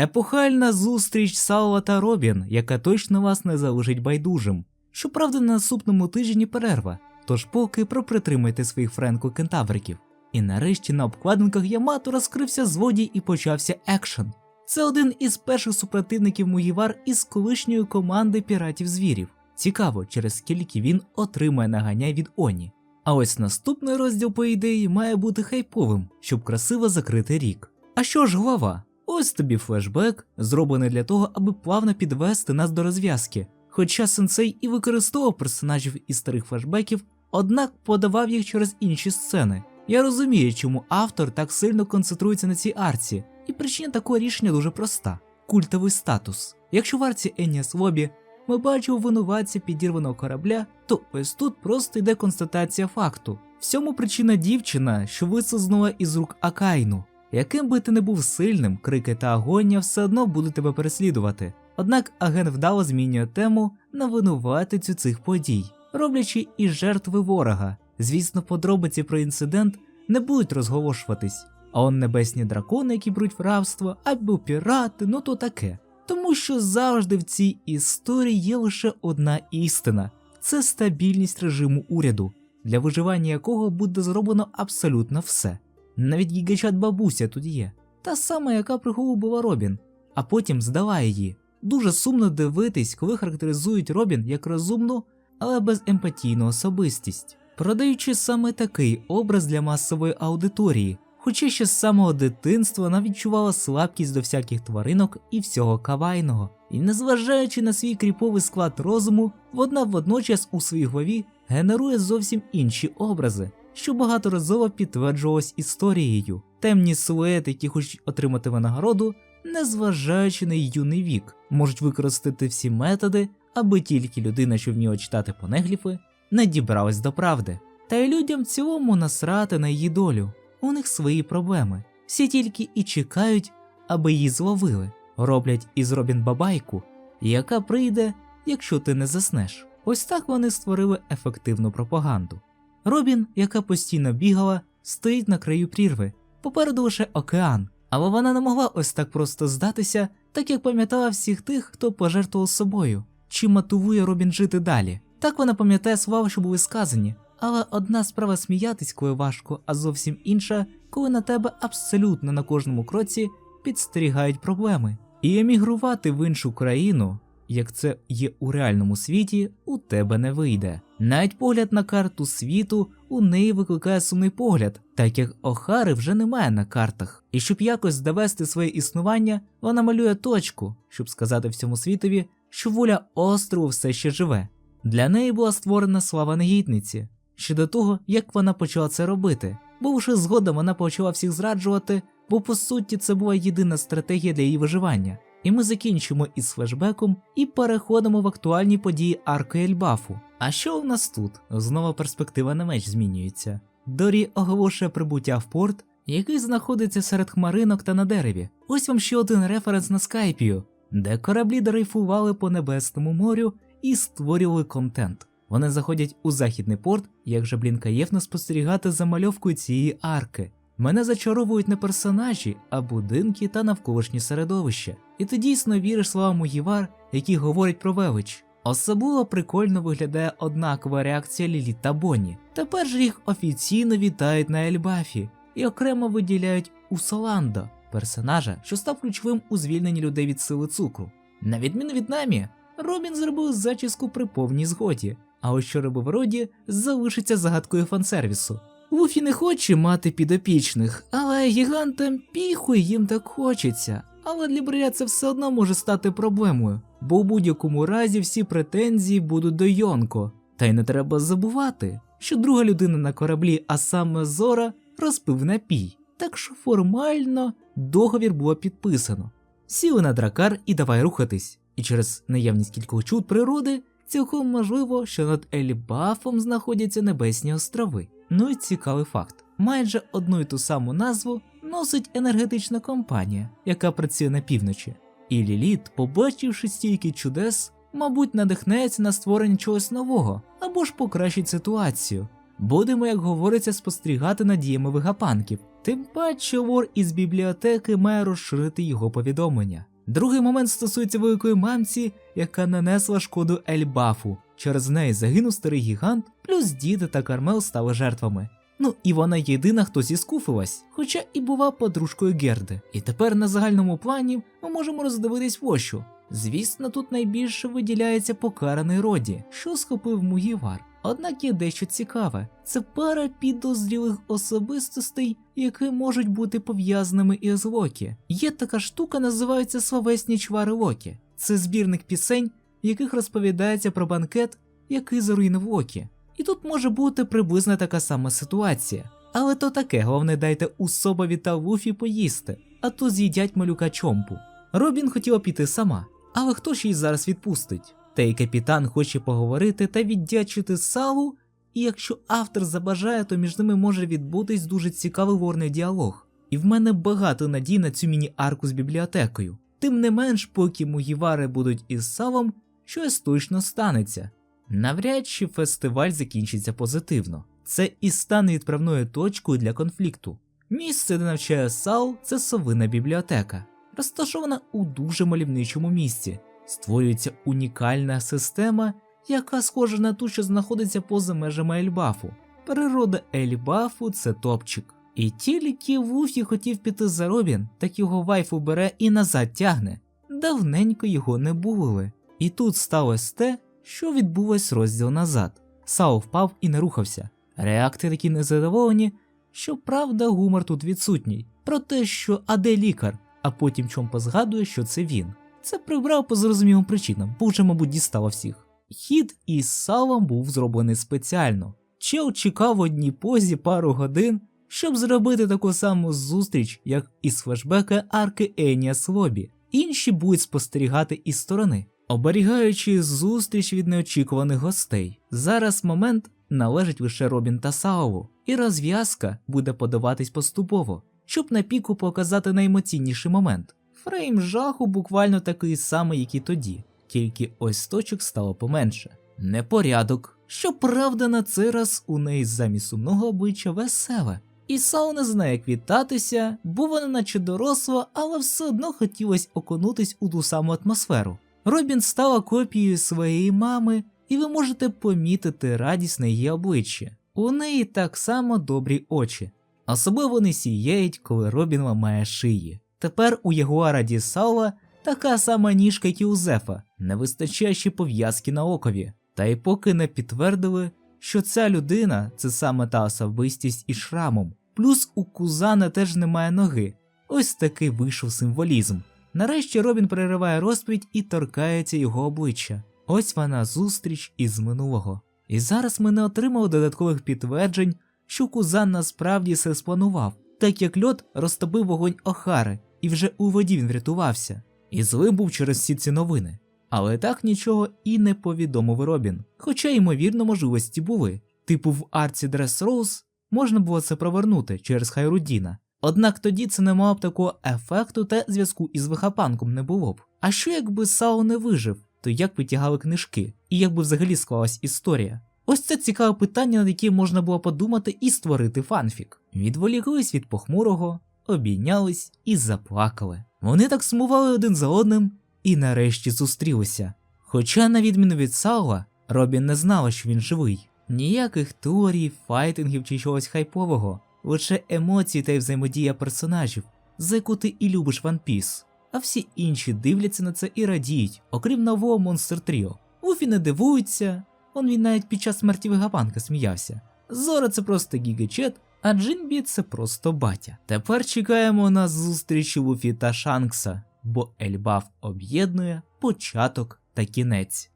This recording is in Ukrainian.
Епохальна зустріч Саула та Робін, яка точно вас не залишить байдужим. Щоправда, на наступному тижні перерва, тож поки пропритримайте своїх френко кентавриків. І нарешті на обкладинках Ямато розкрився злодій і почався екшен. Це один із перших супротивників Мугівар із колишньої команди піратів звірів. Цікаво, через скільки він отримає наганяй від Оні. А ось наступний розділ, по ідеї, має бути хайповим, щоб красиво закрити рік. А що ж глава? Ось тобі флешбек, зроблений для того, аби плавно підвести нас до розв'язки. Хоча сенсей і використовував персонажів із старих флешбеків, однак подавав їх через інші сцени. Я розумію, чому автор так сильно концентрується на цій арці, і причина такого рішення дуже проста: культовий статус. Якщо в арці Еніас Лобі ми бачимо винуватця підірваного корабля, то ось тут просто йде констатація факту. Всьому причина дівчина, що вислизнула із рук Акайну. Яким би ти не був сильним, крики та агонія все одно будуть тебе переслідувати. Однак агент вдало змінює тему на винуватицю цих подій, роблячи із жертви ворога. Звісно, подробиці про інцидент не будуть розголошуватись, а он небесні дракони, які беруть в рабство, або пірати, ну то таке. Тому що завжди в цій історії є лише одна істина це стабільність режиму уряду, для виживання якого буде зроблено абсолютно все. Навіть гігачат бабуся тут є, та сама, яка приголубила Робін, а потім здала її. Дуже сумно дивитись, коли характеризують Робін як розумну, але беземпатійну особистість, продаючи саме такий образ для масової аудиторії, хоча ще з самого дитинства вона відчувала слабкість до всяких тваринок і всього кавайного, і незважаючи на свій кріповий склад розуму, вона водночас у своїй голові генерує зовсім інші образи, що багаторазово підтверджувалось історією. Темні силуети, які хочуть отримати винагороду, незважаючи на її юний вік, можуть використати всі методи, аби тільки людина, що вміла читати понегліфи, не дібралась до правди. Та й людям в цілому насрати на її долю. У них свої проблеми. Всі тільки і чекають, аби її зловили. Роблять із Робін бабайку, яка прийде, якщо ти не заснеш. Ось так вони створили ефективну пропаганду. Робін, яка постійно бігала, стоїть на краю прірви, попереду лише океан, але вона не могла ось так просто здатися, так як пам'ятала всіх тих, хто пожертвував собою, чи мотивує Робін жити далі. Так вона пам'ятає слова, що були сказані, але одна справа сміятись, коли важко, а зовсім інша, коли на тебе абсолютно на кожному кроці підстерігають проблеми. І емігрувати в іншу країну, як це є у реальному світі, у тебе не вийде. Навіть погляд на карту світу у неї викликає сумний погляд, так як Охари вже немає на картах. І щоб якось довести своє існування, вона малює точку, щоб сказати всьому світові, що воля острову все ще живе. Для неї була створена слава негідниці ще до того, як вона почала це робити, бо вже згодом вона почала всіх зраджувати, бо по суті це була єдина стратегія для її виживання. І ми закінчимо із флешбеком і переходимо в актуальні події арки Ельбафу. А що у нас тут? Знову перспектива на меч змінюється. Дорі оголошує прибуття в порт, який знаходиться серед хмаринок та на дереві. Ось вам ще один референс на скайпію, де кораблі дрейфували по небесному морю і створювали контент. Вони заходять у західний порт, як же блін каєфно спостерігати за мальовкою цієї арки. Мене зачаровують не персонажі, а будинки та навколишнє середовище. І ти дійсно віриш словам Мугівар, які говорять про велич. Особливо прикольно виглядає однакова реакція Лілі та Бонні. Тепер же їх офіційно вітають на Ельбафі і окремо виділяють Усаландо, персонажа, що став ключовим у звільненні людей від сили цукру. На відміну від намі, Робін зробив зачіску при повній згоді, а ось що робив Роді, залишиться загадкою фансервісу. Луфі не хоче мати підопічних, але гігантам піхуй їм так хочеться. Але для Брия це все одно може стати проблемою, бо у будь-якому разі всі претензії будуть до Йонко. Та й не треба забувати, що друга людина на кораблі, а саме Зора, розпив напій. Так що формально договір було підписано. Сіли на дракар і давай рухатись. І через наявність кількох чуд природи, цілком можливо, що над Елібафом знаходяться небесні острови. Ну і цікавий факт: майже одну і ту саму назву носить енергетична компанія, яка працює на півночі. І Ліліт, побачивши стільки чудес, мабуть, надихнеться на створення чогось нового або ж покращить ситуацію. Будемо, як говориться, спостерігати над діями вегапанків. Тим паче вор із бібліотеки має розширити його повідомлення. Другий момент стосується великої мамці, яка нанесла шкоду Ельбафу. Через неї загинув старий гігант, плюс діти та Кармел стали жертвами. Ну і вона єдина, хто зіскуфилась, хоча і була подружкою Герди. І тепер на загальному плані ми можемо роздивитись вощу. Звісно, тут найбільше виділяється покараний роді, що схопив Мугівар. Однак є дещо цікаве: це пара підозрілих особистостей, які можуть бути пов'язаними із Локі. Є така штука, називається Словесні чвари Локі. Це збірник пісень, яких розповідається про банкет, який заруйнив Локі. І тут може бути приблизно така сама ситуація. Але то таке, головне дайте Усобові та Луфі поїсти, а то з'їдять малюка чомпу. Робін хотіла піти сама, але хто ж її зараз відпустить? Та й капітан хоче поговорити та віддячити Саву, і якщо автор забажає, то між ними може відбутись дуже цікавий ворний діалог. І в мене багато надій на цю міні-арку з бібліотекою. Тим не менш, поки Мугівари будуть із Савом, щось точно станеться. Навряд чи фестиваль закінчиться позитивно. Це і стане відправною точкою для конфлікту. Місце, де навчає Сал, це совина бібліотека, розташована у дуже мальовничому місці. Створюється унікальна система, яка схожа на ту, що знаходиться поза межами Ельбафу. Природа Ельбафу це топчик. І тільки Вуфі хотів піти за Робін, так його вайфу бере і назад тягне. Давненько його не були. І тут сталося те, що відбулось розділ назад. Сао впав і не рухався. Реакти такі незадоволені, що правда гумор тут відсутній. Про те, що а де лікар, а потім Чомпа згадує, що це він. Це прибрав по зрозумілим причинам, бо вже, мабуть, дістало всіх. Хід із салом був зроблений спеціально. Чел чекав в одній позі пару годин, щоб зробити таку саму зустріч, як із флешбека арки Еніас Лобі. Інші будуть спостерігати із сторони, оберігаючи зустріч від неочікуваних гостей. Зараз момент належить лише Робін та Саову, і розв'язка буде подаватись поступово, щоб на піку показати найемоційніший момент. Фрейм жаху буквально такий самий, як і тоді, тільки ось точок стало поменше. Непорядок. Щоправда, на цей раз у неї замість сумного обличчя веселе. І Сау не знає, як вітатися, бо вона наче доросла, але все одно хотілося окунутись у ту саму атмосферу. Робін стала копією своєї мами, і ви можете помітити радість на її обличчі. У неї так само добрі очі. Особливо вони сіяють, коли Робін ламає шиї. Тепер у Ягуара Ді Саула така сама ніжка, як і у Зефа, не вистачає пов'язки на окові. Та й поки не підтвердили, що ця людина це саме та особистість із шрамом. Плюс у Кузана теж немає ноги. Ось такий вийшов символізм. Нарешті Робін перериває розповідь і торкається його обличчя. Ось вона зустріч із минулого. І зараз ми не отримали додаткових підтверджень, що Кузан насправді все спланував, так як льот розтопив вогонь Охари, і вже у воді він врятувався. І злим був через всі ці новини. Але так нічого і не повідомив Робін. Хоча, ймовірно, можливості були. Типу в арці Дрес Роуз можна було це провернути через Хайрудіна. Однак тоді це не б такого ефекту та зв'язку із вихапанком не було б. А що якби Сао не вижив, то як витягали книжки, і як би взагалі склалась історія? Ось це цікаве питання, над яким можна було подумати і створити фанфік. Відволіклись від похмурого, обійнялись і заплакали. Вони так сумували один за одним і нарешті зустрілися. Хоча, на відміну від Саула, Робін не знала, що він живий. Ніяких теорій, файтингів чи чогось хайпового, лише емоції та й взаємодія персонажів, за яку ти і любиш One Piece. А всі інші дивляться на це і радіють, окрім нового Монстр Тріо. Уфі не дивується, он він навіть під час смерті Вегапанка сміявся. Зора це просто гігачет, а Джинбі це просто батя. Тепер чекаємо на зустріч Луфі та Шанкса, бо Ельбаф об'єднує початок та кінець.